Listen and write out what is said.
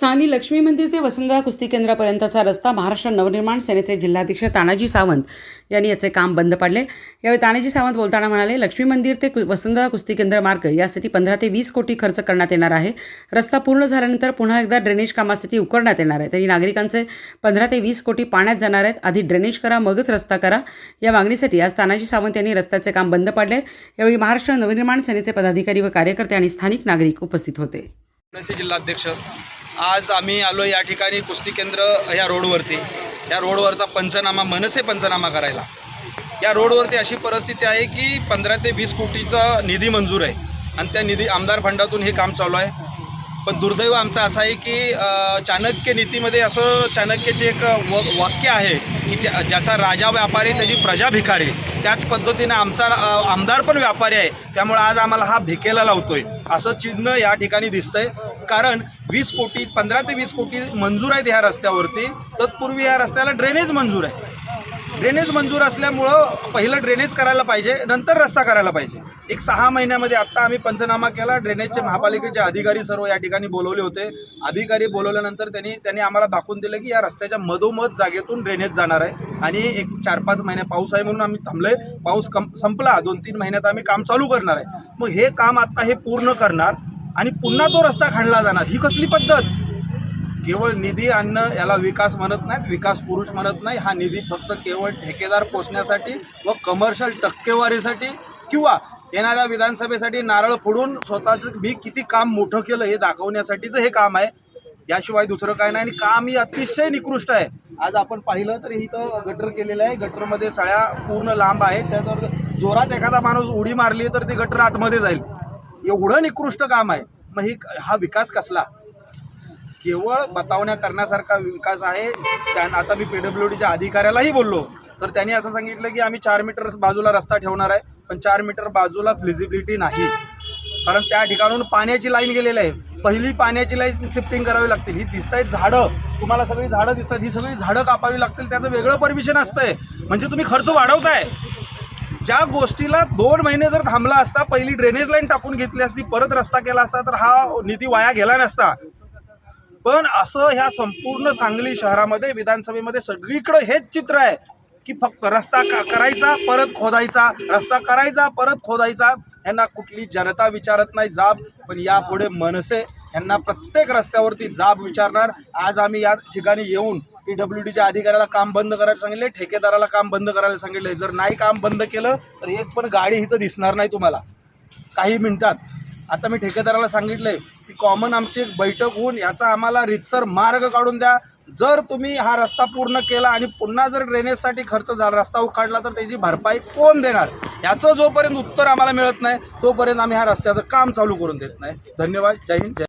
सांगली लक्ष्मी मंदिर ते वसंतदा कुस्ती केंद्रापर्यंतचा रस्ता महाराष्ट्र नवनिर्माण सेनेचे जिल्हाध्यक्ष तानाजी सावंत यांनी याचे काम बंद पाडले. यावेळी तानाजी सावंत बोलताना म्हणाले लक्ष्मी मंदिर ते कु- कुस्ती केंद्र मार्ग यासाठी पंधरा ते वीस कोटी खर्च करण्यात येणार आहे. रस्ता पूर्ण झाल्यानंतर पुन्हा एकदा ड्रेनेज कामासाठी उकरण्यात येणार आहे. तरी नागरिकांचे पंधरा ते वीस कोटी पाण्यात जाणार आहेत. आधी ड्रेनेज करा मगच रस्ता करा. या मागणीसाठी आज तानाजी सावंत यांनी रस्त्याचे काम बंद पाडले. यावेळी महाराष्ट्र नवनिर्माण सेनेचे पदाधिकारी व कार्यकर्ते आणि स्थानिक नागरिक उपस्थित होते. मनसे जिल्हाध्यक्ष. आज आम्ही आलो या ठिकाणी कुस्ती केंद्र या रोडवरती. या रोडवरचा पंचनामा मनसे पंचनामा करायला. या रोडवरती अशी परिस्थिती आहे की पंधरा ते वीस कोटीचा निधी मंजूर आहे. आणि त्या निधी आमदार फंडातून हे काम चालू आहे. पण दुर्दैव आमचं असं आहे की चाणक्य नीतीमध्ये असं चाणक्याचे एक व वाक्य आहे की ज्या ज्याचा राजा व्यापारी त्याची प्रजा भिकारी त्याच पद्धतीने आमचा आमदार पण व्यापारी आहे. त्यामुळे आज आम्हाला हा भिकेला लावतोय. असं चिन्ह या ठिकाणी दिसतंय. कारण वीस कोटी पंधरा ते वीस कोटी मंजूर आहेत ह्या रस्त्यावरती. तत्पूर्वी या रस्त्याला ड्रेनेज मंजूर आहे. ड्रेनेज मंजूर असल्यामुळं पहिलं ड्रेनेज करायला पाहिजे नंतर रस्ता करायला पाहिजे. एक सहा महिन्यामध्ये आत्ता आम्ही पंचनामा केला ड्रेनेजचे महापालिकेचे अधिकारी सर्व या ठिकाणी बोलवले होते. अधिकारी बोलवल्यानंतर त्यांनी त्यांनी आम्हाला दाखवून दिलं की या रस्त्याच्या मधोमध जागेतून ड्रेनेज जाणार आहे. आणि एक चार पाच महिने पाऊस आहे म्हणून आम्ही थांबलोय. पाऊस कम संपला. दोन तीन महिन्यात आम्ही काम चालू करणार आहे. मग हे काम आत्ता हे पूर्ण करणार आणि पुन्हा तो रस्ता खाणला जाणार. ही कसली पद्धत? केवळ निधी आणणं याला विकास म्हणत नाहीत विकास पुरुष म्हणत नाही. हा निधी फक्त केवळ ठेकेदार पोचण्यासाठी व कमर्शियल टक्केवारीसाठी किंवा येणाऱ्या विधानसभेसाठी नारळ फोडून स्वतःचं मी किती काम मोठं केलं हे दाखवण्यासाठीचं हे काम आहे. याशिवाय दुसरं काय नाही आणि काम ही अतिशय निकृष्ट आहे. आज आपण पाहिलं तर इथं गटर केलेलं आहे. गटरमध्ये सळ्या पूर्ण लांब आहेत. त्याच्यावर जोरात एखादा माणूस उडी मारली तर ती गटर आतमध्ये जाईल. एवढं निकृष्ट काम आहे. मग ही हा विकास कसला? केवळ बतावण्या करण्यासारखा विकास आहे. त्या आता मी पी डब्ल्यू डीच्या अधिकाऱ्यालाही बोललो. तर त्यांनी असं सांगितलं की आम्ही चार मीटर बाजूला रस्ता ठेवणार आहे पण चार मीटर बाजूला फ्लिजिबिलिटी नाही. कारण त्या ठिकाणून पाण्याची लाईन गेलेली आहे. पहिली पाण्याची लाईन शिफ्टिंग करावी लागतील. ही दिसत आहेत झाडं. तुम्हाला सगळी झाडं दिसतात. ही सगळी झाडं कापावी लागतील. त्याचं वेगळं परमिशन असतंय. म्हणजे तुम्ही खर्च वाढवताय. ज्या गोष्टीला दोन महिने जर थांबला असता पहिली ड्रेनेज लाईन टाकून घेतली असती परत रस्ता केला असता तर हा निधी वाया गेला नसता. पण असं ह्या संपूर्ण सांगली शहरामध्ये विधानसभेमध्ये सगळीकडे हेच चित्र आहे की फक्त रस्ता का करायचा परत खोदायचा. रस्ता करायचा परत खोदायचा. यांना कुठली जनता विचारत नाही जाब. पण यापुढे मनसे यांना प्रत्येक रस्त्यावरती जाब विचारणार. आज आम्ही या ठिकाणी येऊन पी डब्ल्यू डीच्या अधिकाऱ्याला काम बंद करायला सांगितले ठेकेदाराला काम बंद करायला सांगितले. जर नाही काम बंद केलं तर एक पण गाडी इथं दिसणार नाही तुम्हाला. काही मिनिटात. आता मी ठेकेदाराला सांगितलंय की कॉमन आमची एक बैठक होऊन याचा आम्हाला रितसर मार्ग काढून द्या. जर तुम्ही हा रस्ता पूर्ण केला आणि पुन्हा जर ड्रेनेजसाठी खर्च झाला रस्ता उखाडला तर त्याची भरपाई कोण देणार? याचं जोपर्यंत उत्तर आम्हाला मिळत नाही तोपर्यंत आम्ही ह्या रस्त्याचं काम चालू करून देत नाही. धन्यवाद. जय हिंद जय